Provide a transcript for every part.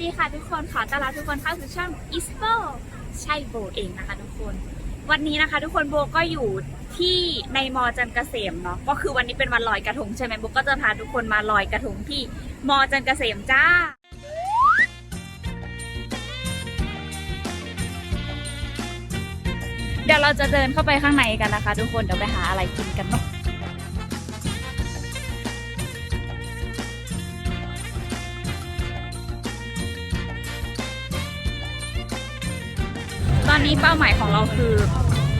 ดีค่ะทุกคนขอต้อนรับทุกคนเข้าสู่ช่อง i s p o ใช่โบเองนะคะทุกคน วันนี้นะคะ ทุกคนโบก็อยู่ที่ในมอจันเกษมเนาะก็คือวันนี้เป็นวันลอยกระทงใช่ไหมโบก็จะพาทุกคนมาลอยกระทงที่มอจันเกษมจ้าเดี๋ยวเราจะเดินเข้าไปข้างในกันนะคะ ทุกคนเดี๋ยวไปหาอะไรกินกันเนาะ อนนี้เป้าหมายของเราคือ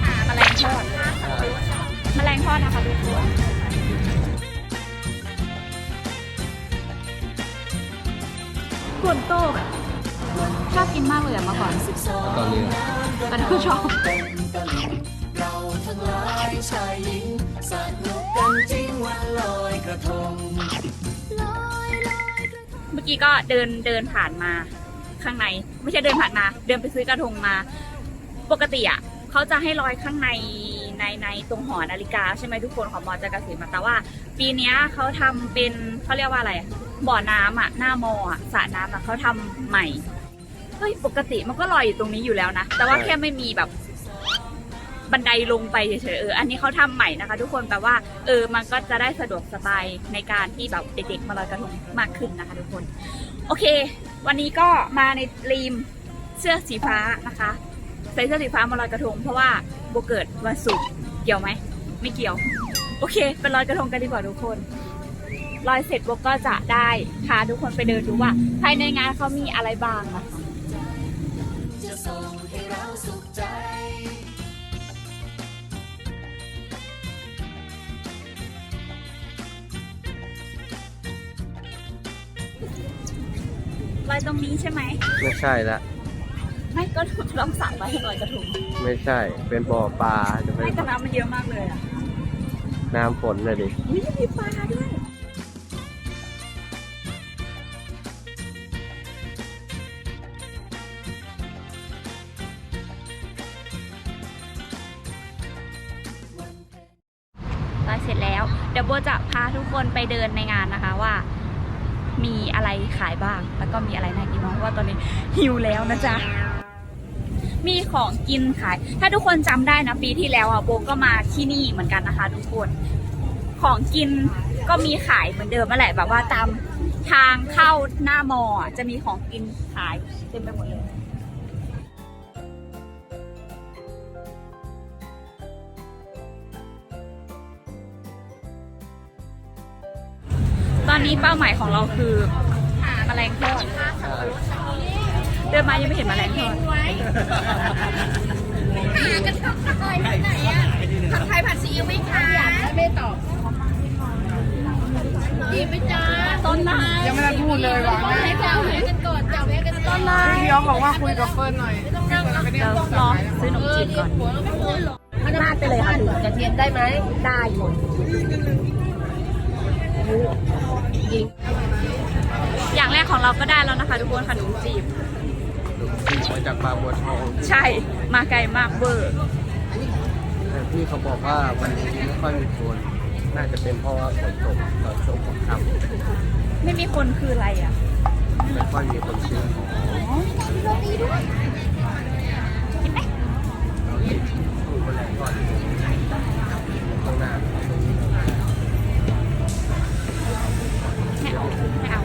หาแมลงทอดแมลงทอดนะคะทุกคนกวนโต้แบบชอบกินมากเลยอะเมื่อก่อนตอนนี้ตอนนี้ก็ชอบเราทั้งหลายชายหญิงสนุกกันจริงวันลอยกระทงเมื่อกี้ก็เดินเดินผ่านมาข้างใน ไม่ใช่เดินผ่านมา เดินไปซื้อกระทงมา ปกติอะเขาจะให้ลอยข้างในในในตรงหอนาฬิกาใช่ไหมทุกคนของมอจักรเกษมอะแต่ว่า ปีนี้เขาทำเป็นเขาเรียกว่าอะไรบ่อน้ำอะหน้ามออะสระน้ำอะเขาทำใหม่เฮ้ยปกติมันก็ลอยอยู่ตรงนี้อยู่แล้วนะ แต่ว่าแค่ไม่มีแบบบันไดลงไปเฉยๆเอออันนี้เขาทำใหม่นะคะ ทุกคนแปลว่า เออมันก็จะได้สะดวกสบายในการที่แบบเด็กๆมาลอยกระทงมากขึ้นนะคะ ทุกคน โอเค วันนี้ก็มาในธีมเสื้อสีฟ้านะคะ ใส่เสื้อสีฟ้ามาลอยกระทง เพราะว่าโบเกิดวันศุกร์เกี่ยวไหม ไม่เกี่ยว โอเคไปลอยกระทงกันดีกว่าทุกคนลอยเสร็จโบก็จะได้พาทุกคนไปเดินดูว่าภายในงานเขามีอะไรบ้างนะคะจะส่งให้เราสุขใจลอยตรงนี้ใช่ไหม ไม่ใช่ละ ไม่ก็ลองสั่งไว้ให้ลอยกระทงไม่ใช่ เป็นบ่อปลาจะไปไม่แต่น้ำมันเยอะมากเลยอะน้ำฝนเลยดิอุ้ยมีปลาด้วยลอยเสร็จแล้ว เดี๋ยวโบจะพาทุกคนไปเดินในงานนะคะว่ามีอะไรขายบ้าง แล้วก็มีอะไรน่ากินบ้างเพราะว่าตอนนี้หิวแล้วนะจ๊ะ มีของกินขาย ถ้าทุกคนจำได้นะปีที่แล้วอะโบก็มาที่นี่เหมือนกันนะคะ ทุกคน ของกินก็มีขายเหมือนเดิมนั่นแหละแบบว่าตามทางเข้าหน้ามอจะมีของกินขายเต็มไปหมดเลยตอนนี้เป้าหมายของเราคือหาแมลงทอด เดินมายังไม่เห็นแมลงทอดหากันทักทายที่ไหนอะผัดไทยผัดซีอิ๊วไหมคะไม่ตอบดีไหมจ๊ะต้นไม้ยังไม่ได้พูดเลยว่าให้เจ้าแม่กันก่อนเจ้าแม่กันต้นไม้พี่ยองบอกว่าคุยกับเฟิร์นหน่อยเดี๋ยวรอซื้อขนมจีนก่อนหัวเราไม่พูดหรอกราดไปเลยค่ะถึงกระเทียมได้ไหมได้อยู่อย่างแรกของเราก็ได้แล้วนะคะทุกคนขนมจีบ มาจากบางบัวทองใช่ มาไกลมากเบอร์ แต่พี่เขาบอกว่าวันนี้ไม่ค่อยมีคนน่าจะเป็นเพราะว่าฝนตกตอนช่วงของค่ำไม่มีคนคืออะไรอะไม่ค่อยมีคนซื้อของกินไหมผู้แมลงทอดข้างหน้าไม่เอา ไม่เอา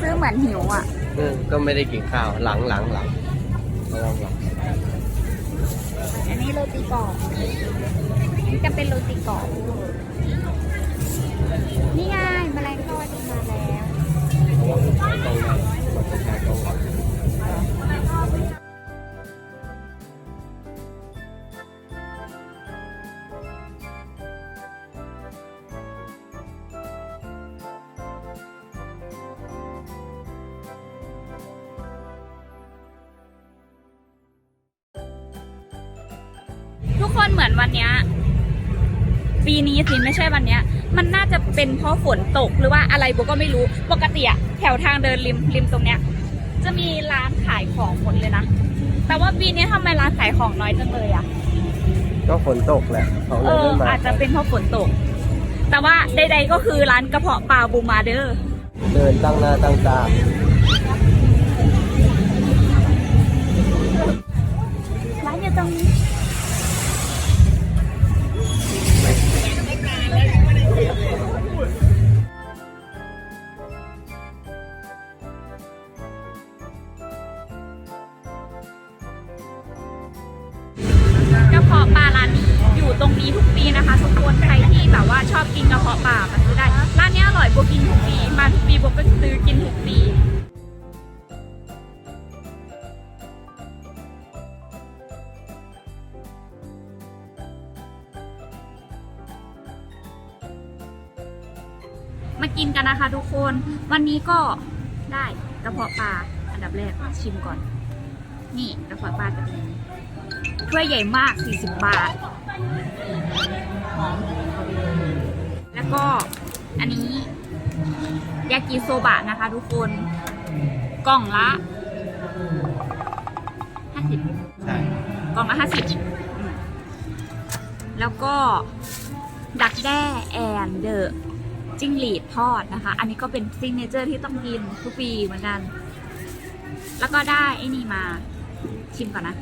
ซื้อเหมือนหิวอะเออก็ไม่ได้กินข้าวหลังหลังหลังระวังหลังอันนี้โรตีกรอบนี่จะเป็นโรตีกรอบ นี่ไงแมลงทอดมาแล้วขายตรงไหนขายตรงไหน กคนเหมือนวันเนี้ยปีนี้สิไม่ใช่วันเนี้ย มันน่าจะเป็นเพราะฝนตกหรือว่าอะไรโบก็ไม่รู้ปกติอะแถวทางเดินริมริมตรงเนี้ย จะมีร้านขายของหมดเลยนะแต่ว่าปีนี้ทำไมร้านขายของน้อยจังเลยอะก็ฝนตกแหละเขาเลเอยอ ไม่มาอาจจะเป็นเพราะฝนตก แต่ว่าใดๆก็คือร้านกระเพาะปลาบูมาเดอร์เดินตั้งหน้าตั้งตาร้านอยู่ตรงนี้ เพาะปลาร้านนี้อยู่ตรงนี้ทุกปีนะคะทุกคนใครที่แบบว่าชอบกินกระเพาะปลามาซื้อได้ร้านนี้อร่อยโบกินทุกปีมาทุกปีโบก็ซื้อกินทุกปีมากินกันนะคะทุกคน วันนี้ก็ได้กระเพาะปลาอันดับแรกชิมก่อน นี่กระเพาะปลาจะเป็นอย่างนี้ ถ้วยใหญ่มาก 40 บาท แล้วก็อันนี้ยากิโซบะนะคะทุกคน กล่องละ 50ใช่กล่องละห้าสิบแล้วก็ดักแด้แอนเดอร์จิ้งหรีดทอดนะคะ อันนี้ก็เป็นซิงเนเจอร์ที่ต้องกินทุกปีเหมือนกัน แล้วก็ได้ไอ้นี่มาชิมก่อนนะ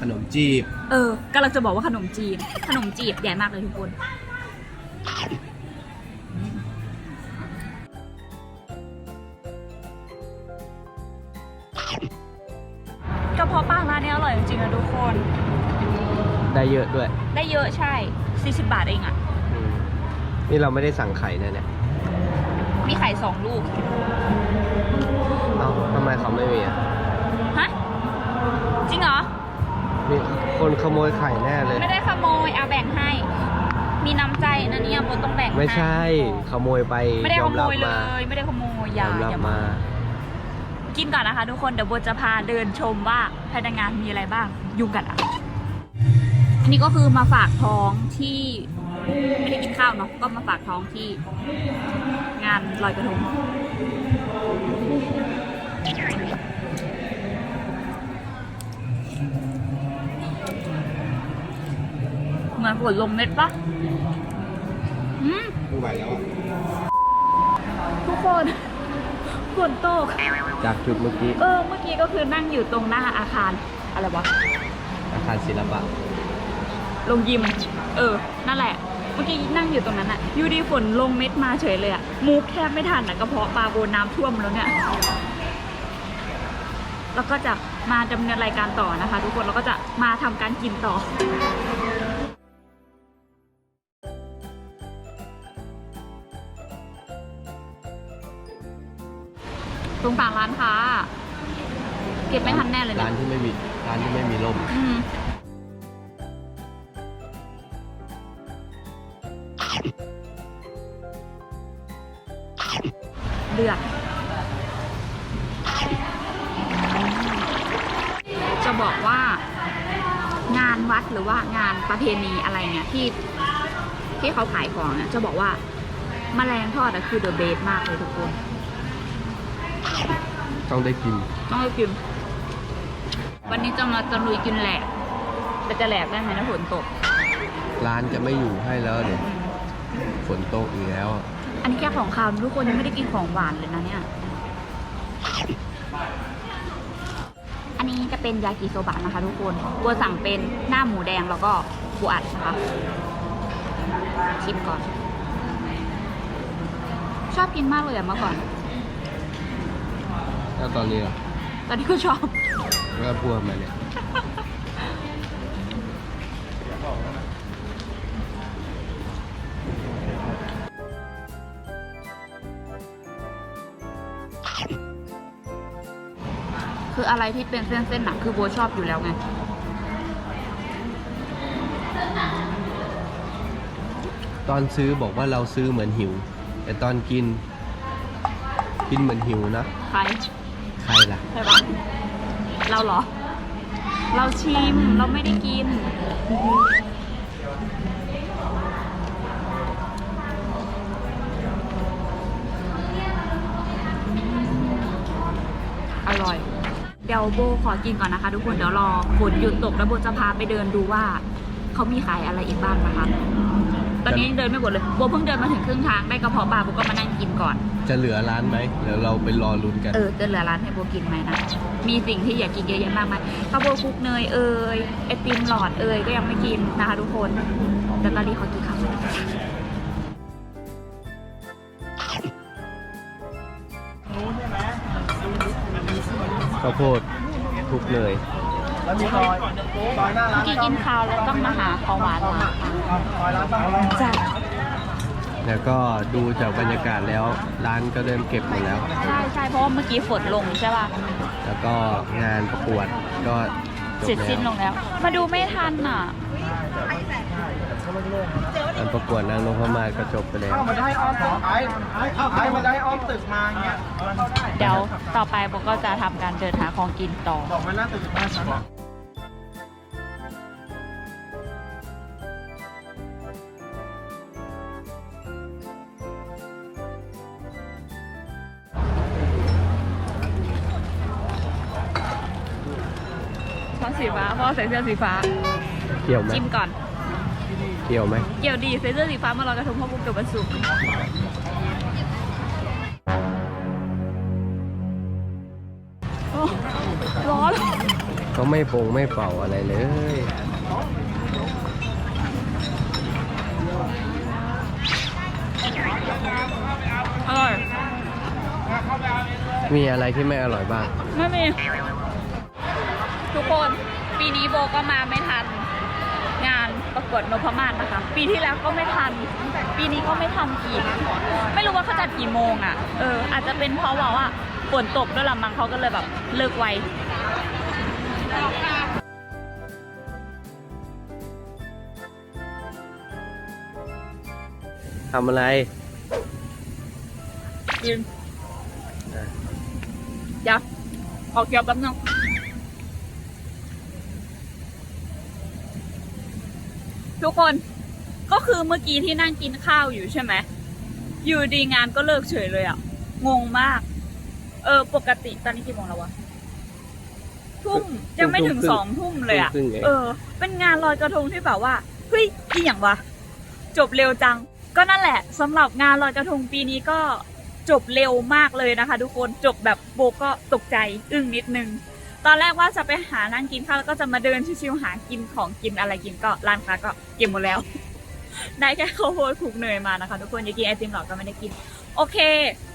ขนมจีบ เออกำลังจะบอกว่าขนมจีบ ขนมจีบใหญ่มากเลยทุกคน กระเพาะปลาร้านนี้อร่อยจริงๆนะทุกคน ได้เยอะด้วย ได้เยอะใช่ 40 บาทเองอะอืมนี่เราไม่ได้สั่งไข่นะเนี่ยมีไข่สองลูก เอ้าทำไมเขาไม่มีอะ ฮะ จริงเหรอ มีคนขโมยไข่แน่เลย ไม่ได้ขโมยเอาแบ่งให้ มีน้ำใจนะเนี่ยโบต้องแบ่งให้ไม่ใช่ขโมยไปไม่ได้ขโมรับยเลมายไม่ได้ขโมยอย่ายอมรับอย่ามา กินก่อนนะคะทุกคนเดี๋ยวโบจะพาเดินชมว่าภายในงานมีอะไรบ้างยุ่งกันอะ อันนี้ก็คือมาฝากท้องที่ไม่ได้กินข้าวเนาะก็มาฝากท้องที่ งานลอยกระทง เหมือนฝนลงเม็ดปะอืมไม่ไหวแล้วทุกคนฝนตก จากจุดเมื่อกี้เออ เมื่อกี้ก็คือนั่งอยู่ตรงหน้าอาคาร อะไรวะ อาคารศิลปะ ลงยิม เออ นั่นแหละ เมื่อกี้นั่งอยู่ตรงนั้นอะอยูดีฝนลงเม็ดมาเฉยเลยอะมูฟแทบไม่ทันอะกระเพาะปลาโบนน้ำท่วมแล้วเนี่ย แล้วก็จะมาดำเนินรายการต่อนะคะ ทุกคน แล้วก็จะมาทำการกินต่อ ตรงฝั่งร้านค้า เก็บไม่ทันแน่เลยเนี่ร้ายนที่ไม่มีร้านที่ไม่มีร่มอืมเดือด จะบอกว่างานวัดหรือว่างานประเพณีอะไรเนี่ยที่ที่เขาขายของเนี่ยจะบอกว่าแมลงทอดอะคือเดอะเบสมากเลยทุกคน ต้องได้กิน ต้องไปกิน วันนี้จะมาจะลุยกินแหลกแต่จะแหลกได้ไหมถ้าฝนตก ร้านจะไม่อยู่ให้แล้วเดี๋ยวฝนตกอีกแล้ว อันนี้แค่ของคาวทุกคนยังไม่ได้กินของหวานเลยนะเนี่ย อันนี้จะเป็นยากิโซบะนะคะ ทุกคนบัวสั่งเป็นหน้าหมูแดงแล้วก็ปูอัดนะคะ ชิมก่อน ชอบกินมากเลยอะเมื่อก่อน แล้วตอนนี้ล่ะตอนนี้ก็ชอบแล้วพัวมาเนี่ยคืออะไรที่เป็นเส้นเส้นๆหนักคือโบชอบอยู่แล้วไง ตอนซื้อบอกว่าเราซื้อเหมือนหิว แต่ตอนกิน กินเหมือนหิวนะ ใครใครล่ะ ใช่ปะเราเหรอ เราชิมเราไม่ได้กิน อร่อย เดี๋ยวโบขอกินก่อนนะคะ ทุกคนเดี๋ยวรอฝนหยุดตกแล้วโบจะพาไปเดินดูว่า เขามีขายอะไรอีกบ้างนะคะ ตอนนี้เดินไม่หมดเลยโบเพิ่งเดินมาถึงครึ่งทางได้กระเพาะปลาโบก็มานั่งกินก่อน จะเหลือร้านไหมเดี๋ยวเราไปรอลุ้นกัน เออจะเหลือร้านให้โบกินไหมนะ มีสิ่งที่อยากกินเยอะแยะมากมายข้าวโบคลุกเนยเอ่ยไอติมหลอดเอ่ยก็ยังไม่กินนะคะทุกคนแต่ตอนนี้ขอกินข้าวข้าวโพดคลุกเลยเมื่อกี้กินข้าวแล้วต้องมาหาของหวานมาจ้ะ แล้วก็ดูจากบรรยากาศแล้วร้านก็เริ่มเก็บหมดแล้ว ใช่ใช่เพราะว่าเมื่อกี้ฝนลงใช่ป่ะแล้วก็งานประกวดก็จเสร็บจสิ้นลแล้วงแล้ว มาดูไม่ทันอะงานประกวดนางนพมาศก็จบไปแล้วมันได้อ้อมตึกไอ้ไอ้มันได้อ้อมตึกมาเงี้ยเดี๋ยวต่อไปโบก็จะทำการเดินหาของกินต่อบอกมันหน้าตึกบ้าะสีฟ้าเพราะใส่เสื้อสีฟ้าเกี่ยวไหมจิ้มก่อน เกี่ยวไหมเกี่ยวดีใส่เสื้อสีฟ้ามาลอยกระทงพ่อบุกเกิดวันศุกร์โอ้ร้อนก็ไม่ปงไม่เป่าอะไรเลยอร่อย มีอะไรที่ไม่อร่อยบ้าง ไม่มี ทุกคนปีนี้โบก็มาไม่ทัน งานประกวดนพมาศนะคะ ปีที่แล้วก็ไม่ทัน ปีนี้ก็ไม่ทันอีกไม่รู้ว่าเขาจัดกี่โมงอะเอออาจจะเป็นเพราะว่าว่าฝนตกด้วยละมั้งเขาก็เลยแบบเลิกไวทำอะไรกินเดี๋ยวขอเคี้ยวแป๊บนึง ทุกคนก็คือเมื่อกี้ที่นั่งกินข้าวอยู่ใช่ไหมอยู่ดีงานก็เลิกเฉยเลยอะ งงมาก เออ ปกติตอนนี้กี่โมงแล้ววะทุ่มยังไม่ถึงทุ่มครึ่งสองทุ่มเลยอะทุ่มครึ่งเองเออ เป็นงานลอยกระทงที่แบบว่าเฮ้ยอีหยังวะจบเร็วจัง ก็นั่นแหละสำหรับงานลอยกระทงปีนี้ก็จบเร็วมากเลยนะคะ ทุกคนจบแบบโบก็ตกใจอึ้งนิดนึง ตอนแรกว่าจะไปหานั่งกินข้าวแล้วก็จะมาเดินชิวๆหากินของกินอะไรกินก็ร้านค้าก็เก็บหมดแล้ว ได้แค่ข้าวโพดคลุกเนยมานะคะ ทุกคนอยากกินไอติมหรอกก็ไม่ได้กิน โอเค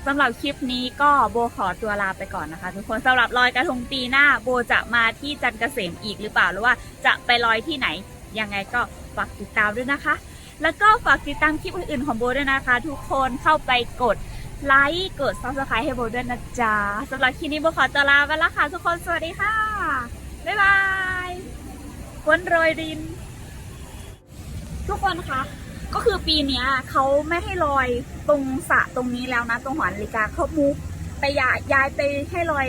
สำหรับคลิปนี้ก็โบขอตัวลาไปก่อนนะคะ ทุกคนสำหรับลอยกระทงปีหน้าโบจะมาที่จันทร์เกษมอีกหรือเปล่าหรือว่าจะไปลอยที่ไหนยังไงก็ฝากติดตามด้วยนะคะ แล้วก็ฝากติดตามคลิปอื่นๆของโบด้วยนะคะ ทุกคนเข้าไปกด ไลค์กด subscribe ให้โบด้วยนะจ๊ะสำหรับคลิปนี้โบขอตัวลาไปแล้วค่ะทุกคนสวัสดีค่ะ บ๊ายบายคนโรยดิน ทุกคนคะก็คือปีเนี้ยเขาไม่ให้ลอยตรงสระตรงนี้แล้วนะ ตรงหอนาฬิกาเขามุกไปย้ายย้ายไปให้ลอย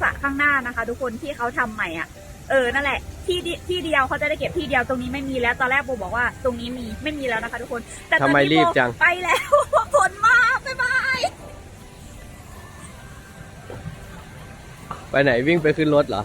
สระข้างหน้านะคะ ทุกคนที่เขาทำใหม่อะ เออนั่นแหละ ที่ดิที่เดียวเขาจะได้เก็บที่เดียวตรงนี้ไม่มีแล้ว ตอนแรกโบบอกว่าตรงนี้มีไม่มีแล้วนะคะ ทุกคน แต่ตอนทำไมนี้รีโบบจังไปแล้ว ไปไหนวิ่งไปขึ้นรถเหรอ